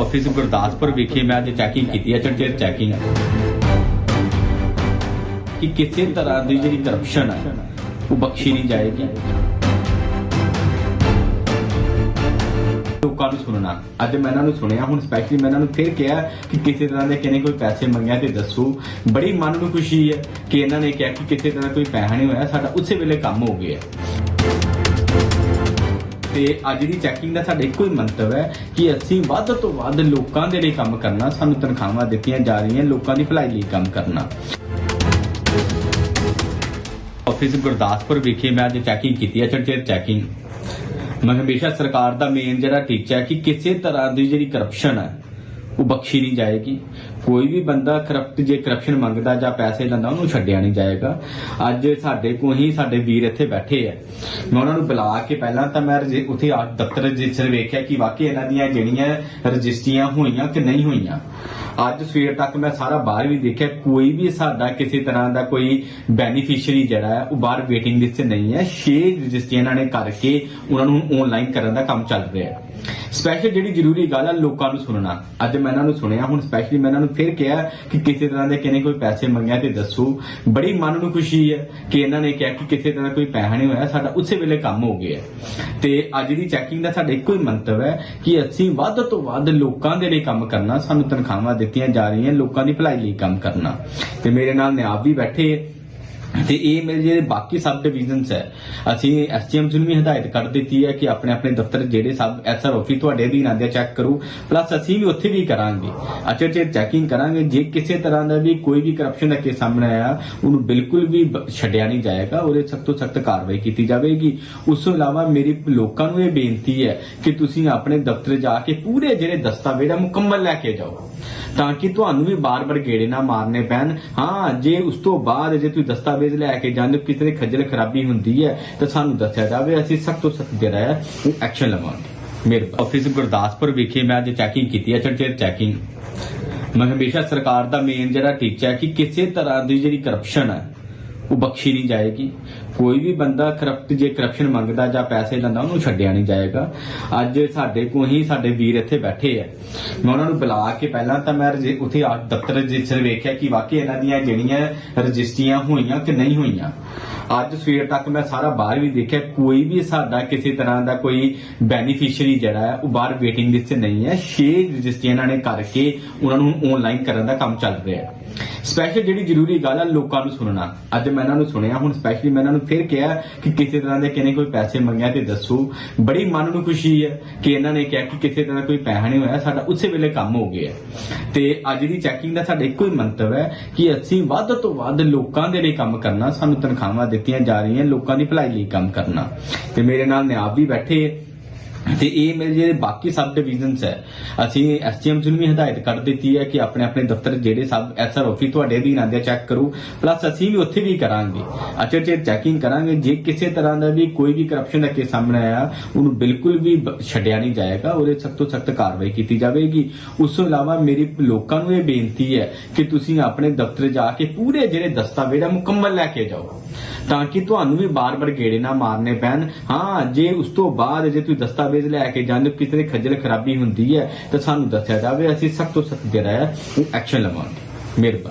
Office Gurdaspur ਵਿਖੇ ਮੈਂ ਅੱਜ ਚੈਕਿੰਗ ਕੀਤੀ ਹੈ ਚੜਚੇ ਚੈਕਿੰਗ ਕਿ ਕਿਸੇ ਤਰ੍ਹਾਂ ਦੀ ਜਿਹੜੀ ਕਰਪਸ਼ਨ ਹੈ, ਉਹ ਬਖਸ਼ੀ ਨਹੀਂ ਜਾਏਗੀ। ਲੋਕਾਂ ਨੂੰ ਸੁਣਨਾ। ਅੱਜ ਮੈਂ ਇਹਨਾਂ ਨੂੰ ਸੁਣਿਆ, ਹੁਣ ਸਪੈਸ਼ਲੀ ਮੈਂ ਇਹਨਾਂ ਨੂੰ ਫਿਰ ਕਿਹਾ ਕਿ ਕਿਸੇ ਤਰ੍ਹਾਂ ਦੇ ਕਿਨੇ ਕੋਈ ਪੈਸੇ ਮੰਗਿਆ ਤੇ ਦੱਸੋ। ਬੜੀ ਮਨ ਨੂੰ ਖੁਸ਼ੀ ਹੈ ਕਿ ਇਹਨਾਂ ਨੇ ਕਿਹਾ ਕਿ ਕਿਸੇ ਤਰ੍ਹਾਂ ਕੋਈ ਪੈਸਾ ਨਹੀਂ ਹੋਇਆ, ਸਾਡਾ ਉਸੇ ਵੇਲੇ ਕੰਮ ਹੋ ਗਿਆ। ਤੇ ਅੱਜ ਦੀ ਚੈਕਿੰਗ ਦਾ ਸਾਡਾ ਇੱਕੋ ਹੀ ਮੰਤਵ ਹੈ ਕਿ ਅਸੀਂ ਵੱਧ ਤੋਂ ਵੱਧ ਲੋਕਾਂ ਦੇ ਲਈ ਕੰਮ ਕਰਨਾ, ਸਾਨੂੰ ਤਨਖਾਹਾਂ ਦਿੱਤੀਆਂ ਜਾ ਰਹੀਆਂ, ਲੋਕਾਂ ਦੀ ਭਲਾਈ ਲਈ ਕੰਮ ਕਰਨਾ। ਆਫਿਸ ਗੁਰਦਾਸਪੁਰ ਵਿਖੇ ਮੈਂ ਅੱਜ ਚੈਕਿੰਗ ਕੀਤੀ ਹੈ ਚੜਚੇ ਚੈਕਿੰਗ ਮੈਂ ਹਮੇਸ਼ਾ ਸਰਕਾਰ ਦਾ ਮੇਨ ਜਿਹੜਾ ਟੀਚਾ ਹੈ ਕਿ ਕਿਸੇ ਤਰ੍ਹਾਂ ਦੀ ਜਿਹੜੀ ਕਰਪਸ਼ਨ ਹੈ ਉਹ ਬਖਸ਼ੀ ਨਹੀਂ ਜਾਏਗੀ। ਕੋਈ ਵੀ ਬੰਦਾ ਕਰਪਟ ਜੇ ਕਰਪਸ਼ਨ ਮੰਗਦਾ ਜਾਂ ਪੈਸੇ ਲੈਂਦਾ ਉਹਨੂੰ ਛੱਡਿਆ ਨਹੀਂ ਜਾਏਗਾ। ਅੱਜ ਸਾਡੇ ਕੋਲ ਹੀ ਸਾਡੇ ਵੀਰ ਇੱਥੇ ਬੈਠੇ ਆ। ਮੈਂ ਉਹਨਾਂ ਨੂੰ ਬੁਲਾ ਕੇ ਪਹਿਲਾਂ ਤਾਂ ਮੈਂ ਉੱਥੇ ਆ ਦਫ਼ਤਰ ਰਜਿਸਟਰ ਵੇਖਿਆ ਕਿ ਵਾਕਈ ਇਹਨਾਂ ਦੀਆਂ ਜਿਹੜੀਆਂ ਰਜਿਸਟਰੀਆਂ ਹੋਈਆਂ ਕਿ ਨਹੀਂ ਹੋਈਆਂ। ਅੱਜ ਸਵੇਰ ਤੱਕ ਮੈਂ ਸਾਰਾ ਬਾਹਰ ਵੀ ਦੇਖਿਆ, ਕੋਈ ਵੀ ਸਾਡਾ ਕਿਸੇ ਤਰ੍ਹਾਂ ਦਾ ਕੋਈ ਬੈਨੀਫੀਸ਼ੀਅਰੀ ਜਿਹੜਾ ਹੈ, ਉਹ ਬਾਹਰ ਵੇਟਿੰਗ ਲਿਸਟ 'ਚ ਨਹੀਂ ਹੈ। 6 ਰਜਿਸਟਰੀਆਂ ਇਹਨਾਂ ਨੇ ਕਰਕੇ ਉਹਨਾਂ ਨੂੰ ਆਨਲਾਈਨ ਕਰਨ ਦਾ ਕੰਮ ਚੱਲ ਰਿਹਾ ਹੈ। ਸਪੈਸ਼ਲ ਜਿਹੜੀ ਜ਼ਰੂਰੀ ਗੱਲ ਹੈ ਲੋਕਾਂ ਨੂੰ ਸੁਣਨਾ। ਅੱਜ ਮੈਂ ਇਹਨਾਂ ਨੂੰ ਸੁਣਿਆ, ਹੁਣ ਸਪੈਸ਼ਲੀ ਮੈਂ ਇਹਨਾਂ ਨੂੰ ਫਿਰ ਕਿਹਾ ਕਿ ਕਿਸੇ ਤਰ੍ਹਾਂ ਦੇ ਕਿਨੇ ਕੋਈ ਪੈਸੇ ਮੰਗਿਆ ਤੇ ਦੱਸੋ। ਬੜੀ ਮਨ ਨੂੰ ਖੁਸ਼ੀ ਹੈ ਕਿ ਇਹਨਾਂ ਨੇ ਕਿਹਾ ਕਿ ਕਿਸੇ ਤਰ੍ਹਾਂ ਕੋਈ ਪੈਸਾ ਨਹੀਂ ਹੋਇਆ, ਸਾਡਾ ਉਸੇ ਵੇਲੇ ਕੰਮ ਹੋ ਗਿਆ। ਤੇ ਅੱਜ ਦੀ ਚੈਕਿੰਗ ਦਾ ਸਾਡਾ ਇੱਕੋ ਹੀ ਮੰਤਵ ਹੈ ਕਿ ਅਸੀਂ ਵੱਧ ਤੋਂ ਵੱਧ ਲੋਕਾਂ ਦੇ ਲਈ ਕੰਮ ਕਰਨਾ, ਸਾਨੂੰ ਤਨਖਾਹਾਂ ਦਿੱਤੀਆਂ ਜਾ ਰਹੀਆਂ, ਲੋਕਾਂ ਦੀ ਭਲਾਈ ਲਈ ਕੰਮ ਕਰਨਾ। ਤੇ ਮੇਰੇ ਨਾਲ ਨਿਆਬ ਵੀ ਬੈਠੇ। ਤੇ ਇਹ ਮੇਰੇ ਜਿਹੜੇ ਬਾਕੀ ਸਬ ਡਿਵੀਜ਼ਨਸ ਹੈ, ਅਸੀਂ ਐਸਟੀਐਮ ਨੂੰ ਵੀ ਹਦਾਇਤ ਕਰ ਦਿੱਤੀ ਹੈ ਕਿ ਆਪਣੇ ਆਪਣੇ ਦਫ਼ਤਰ ਜਿਹੜੇ ਸਬ ਐਸਆਰ ਆਫਿਸ ਤੁਹਾਡੇ ਅਧੀਨ ਆਂਦੇ ਚੈੱਕ ਕਰੋ। ਪਲੱਸ ਅਸੀਂ ਵੀ ਉੱਥੇ ਵੀ ਕਰਾਂਗੇ। ਅੱਛਾ, ਜੇ ਚੈਕਿੰਗ ਕਰਾਂਗੇ, ਜੇ ਕਿਸੇ ਤਰ੍ਹਾਂ ਦਾ ਵੀ ਕੋਈ ਵੀ ਕਰਪਸ਼ਨ ਦਾ ਕੇਸ ਸਾਹਮਣੇ ਆਇਆ, ਉਹਨੂੰ ਬਿਲਕੁਲ ਵੀ ਛੱਡਿਆ ਨਹੀਂ ਜਾਏਗਾ, ਉਹਦੇ ਸਖਤ ਤੋਂ ਸਖਤ ਕਾਰਵਾਈ ਕੀਤੀ ਜਾਵੇਗੀ। ਉਸ ਤੋਂ ਇਲਾਵਾ ਮੇਰੀ ਲੋਕਾਂ ਨੂੰ ਇਹ ਬੇਨਤੀ ਹੈ ਕਿ ਤੁਸੀਂ ਆਪਣੇ ਦਫ਼ਤਰ ਜਾ ਕੇ ਪੂਰੇ ਜਿਹੜੇ ਦਸਤਾਵੇਜ਼ ਆ, ਮੁਕੰਮਲ ਲੈ ਕੇ ਜਾਓ। ਤਾਂ ਕਿ ਤੁਹਾਨੂੰ ਵੀ ਬਾਰ-ਬਾਰ ਗੇੜੇ ਨਾ ਮਾਰਨੇ ਪੈਣ। ਹਾਂ, ਜੇ ਉਸ ਤੋਂ ਬਾਅਦ ਜੇ ਤੁਸੀਂ ਦਸਤਾਵੇਜ਼ ਲੈ ਕੇ ਜਾਂਦੇ ਹੋ ਕਿਤੇ ਖੱਜਲ ਖਰਾਬੀ ਹੁੰਦੀ ਹੈ, ਤਾਂ ਸਾਨੂੰ ਦੱਸਿਆ ਜਾਵੇ, ਅਸੀਂ ਸਖਤ ਤੋਂ ਸਖਤ ਜਿਹੜਾ ਹੈ ਐਕਸ਼ਨ ਲਵਾਂਗੇ। ਮੇਰੇ ਆਫਿਸ ਗੁਰਦਾਸਪੁਰ ਵਿਖੇ ਮੈਂ ਅੱਜ ਚੈਕਿੰਗ ਕੀਤੀ ਹੈ ਚੜਚੇ ਚੈਕਿੰਗ ਮੈਂ ਹਮੇਸ਼ਾ ਸਰਕਾਰ ਦਾ ਮੇਨ ਜਿਹੜਾ ਟੀਚਾ ਹੈ ਕਿ ਕਿਸੇ ਤਰ੍ਹਾਂ ਦੀ ਜਿਹੜੀ ਕਰਪਸ਼ਨ ਹੈ ਉਹ ਬਖਸ਼ੀ ਨਹੀਂ ਜਾਏਗੀ। ਕੋਈ ਵੀ ਬੰਦਾ ਕਰਪਟ ਜੇ ਕਰਪਸ਼ਨ ਮੰਗਦਾ ਜਾਂ ਪੈਸੇ ਲੈਂਦਾ ਉਹਨੂੰ ਛੱਡਿਆ ਨਹੀਂ ਜਾਏਗਾ। ਅੱਜ ਸਾਡੇ ਕੋਲ ਹੀ ਸਾਡੇ ਵੀਰ ਇੱਥੇ ਬੈਠੇ ਆ। ਮੈਂ ਉਹਨਾਂ ਨੂੰ ਬੁਲਾ ਕੇ ਪਹਿਲਾਂ ਤਾਂ ਮੈਂ ਉੱਥੇ ਆ ਦਫ਼ਤਰ ਰਜਿਸਟਰ ਵੇਖਿਆ ਕਿ ਵਾਕਈ ਇਹਨਾਂ ਦੀਆਂ ਜਿਹੜੀਆਂ ਰਜਿਸਟਰੀਆਂ ਹੋਈਆਂ ਕਿ ਨਹੀਂ ਹੋਈਆਂ। ਅੱਜ ਸਵੇਰ ਤੱਕ ਮੈਂ ਸਾਰਾ ਬਾਹਰ ਵੀ ਦੇਖਿਆ, ਕੋਈ ਵੀ ਸਾਡਾ ਕਿਸੇ ਤਰ੍ਹਾਂ ਦਾ ਕੋਈ ਬੈਨੀਫੀਸ਼ੀਅਰੀ ਜਿਹੜਾ ਹੈ, ਉਹ ਬਾਹਰ ਵੇਟਿੰਗ ਲਿਸਟ 'ਚ ਨਹੀਂ ਹੈ। 6 ਰਜਿਸਟਰੀਆਂ ਇਹਨਾਂ ਨੇ ਕਰਕੇ ਉਹਨਾਂ ਨੂੰ ਆਨਲਾਈਨ ਕਰਨ ਦਾ ਕੰਮ ਚੱਲ ਰਿਹਾ ਹੈ। ਸਪੈਸ਼ਲ ਜਿਹੜੀ ਜ਼ਰੂਰੀ ਗੱਲ ਹੈ ਲੋਕਾਂ ਨੂੰ ਸੁਣਨਾ। ਅੱਜ ਮੈਂ ਇਹਨਾਂ ਨੂੰ ਸੁਣਿਆ, ਹੁਣ ਸਪੈਸ਼ਲੀ ਮੈਂ ਇਹਨਾਂ ਨੂੰ ਫਿਰ ਕਿਹਾ ਕਿ ਕਿਸੇ ਤਰ੍ਹਾਂ ਦੇ ਕਿਨੇ ਕੋਈ ਪੈਸੇ ਮੰਗਿਆ ਤੇ ਦੱਸੋ। ਬੜੀ ਮਨ ਨੂੰ ਖੁਸ਼ੀ ਹੈ ਕਿ ਇਹਨਾਂ ਨੇ ਕਿਹਾ ਕਿ ਕਿਸੇ ਤਰ੍ਹਾਂ ਕੋਈ ਪੈਸਾ ਨਹੀਂ ਹੋਇਆ, ਸਾਡਾ ਉਸੇ ਵੇਲੇ ਕੰਮ ਹੋ ਗਿਆ। ਤੇ ਅੱਜ ਦੀ ਚੈਕਿੰਗ ਦਾ ਸਾਡਾ ਇੱਕੋ ਹੀ ਮੰਤਵ ਹੈ ਕਿ ਅਸੀਂ ਵੱਧ ਤੋਂ ਵੱਧ ਲੋਕਾਂ ਦੇ ਲਈ ਕੰਮ ਕਰਨਾ, ਸਾਨੂੰ ਤਨਖਾਹਾਂ ਦਿੱਤੀਆਂ ਜਾ ਰਹੀਆਂ, ਲੋਕਾਂ ਦੀ ਭਲਾਈ ਲਈ ਕੰਮ ਕਰਨਾ। ਤੇ ਮੇਰੇ ਨਾਲ ਨਿਆਬ ਵੀ ਬੈਠੇ ਹੈ। ਤੇ ਇਹ ਮੇਰੇ ਜਿਹੜੇ ਬਾਕੀ ਸਬ ਡਿਵੀਜ਼ਨਸ ਹੈ, ਅਸੀਂ ਐਸਟੀਐਮ ਨੂੰ ਵੀ ਹਦਾਇਤ ਕਰ ਦਿੱਤੀ ਹੈ ਕਿ ਆਪਣੇ ਆਪਣੇ ਦਫ਼ਤਰ ਜਿਹੜੇ ਸਬ ਐਸਆਰ ਆਫਿਸ ਤੁਹਾਡੇ ਅਧੀਨ ਆਂਦੇ ਚੈੱਕ ਕਰੋ ਪਲੱਸ ਅਸੀਂ ਵੀ ਉੱਥੇ ਵੀ ਕਰਾਂਗੇ। ਅੱਛਾ ਚੈਕਿੰਗ ਕਰਾਂਗੇ, ਜੇ ਕਿਸੇ ਤਰ੍ਹਾਂ ਦਾ ਵੀ ਕੋਈ ਵੀ ਕਰਪਸ਼ਨ ਦਾ ਕੇਸ ਸਾਹਮਣੇ ਆਇਆ, ਉਹਨੂੰ ਬਿਲਕੁਲ ਵੀ ਛੱਡਿਆ ਨਹੀਂ ਜਾਏਗਾ, ਉਹਦੇ ਸਖਤ ਤੋਂ ਸਖਤ ਕਾਰਵਾਈ ਕੀਤੀ ਜਾਵੇਗੀ। ਉਸ ਤੋਂ ਇਲਾਵਾ ਮੇਰੀ ਲੋਕਾਂ ਨੂੰ ਇਹ ਬੇਨਤੀ ਹੈ ਕਿ ਤੁਸੀਂ ਆਪਣੇ ਦਫ਼ਤਰ ਜਾ ਕੇ ਪੂਰੇ ਜਿਹੜੇ ਦਸਤਾਵੇਜ਼ ਆ, ਮੁਕੰਮਲ ਲੈ ਕੇ ਜਾਓ। ਤਾਂ ਕਿ ਤੁਹਾਨੂੰ ਵੀ ਬਾਰ-ਬਾਰ ਗੇੜੇ ਨਾ ਮਾਰਨੇ ਪੈਣ। ਹਾਂ, ਜੇ ਉਸ ਤੋਂ ਬਾਅਦ ਜੇ ਤੁਸੀਂ ਦਸਤਾਵੇਜ਼ ਲੈ ਕੇ ਜਾਂਦੇ ਹੋ ਕਿਤੇ ਖੱਜਲ ਖਰਾਬੀ ਹੁੰਦੀ ਹੈ ਤਾਂ ਸਾਨੂੰ ਦੱਸਿਆ ਜਾਵੇ, ਅਸੀਂ ਸਖਤ ਤੋਂ ਸਖਤ ਜਿਹੜਾ ਹੈ, ਉਹ ਐਕਸ਼ਨ ਲਵਾਂਗੇ। ਮਿਹਰਬਾਨੀ।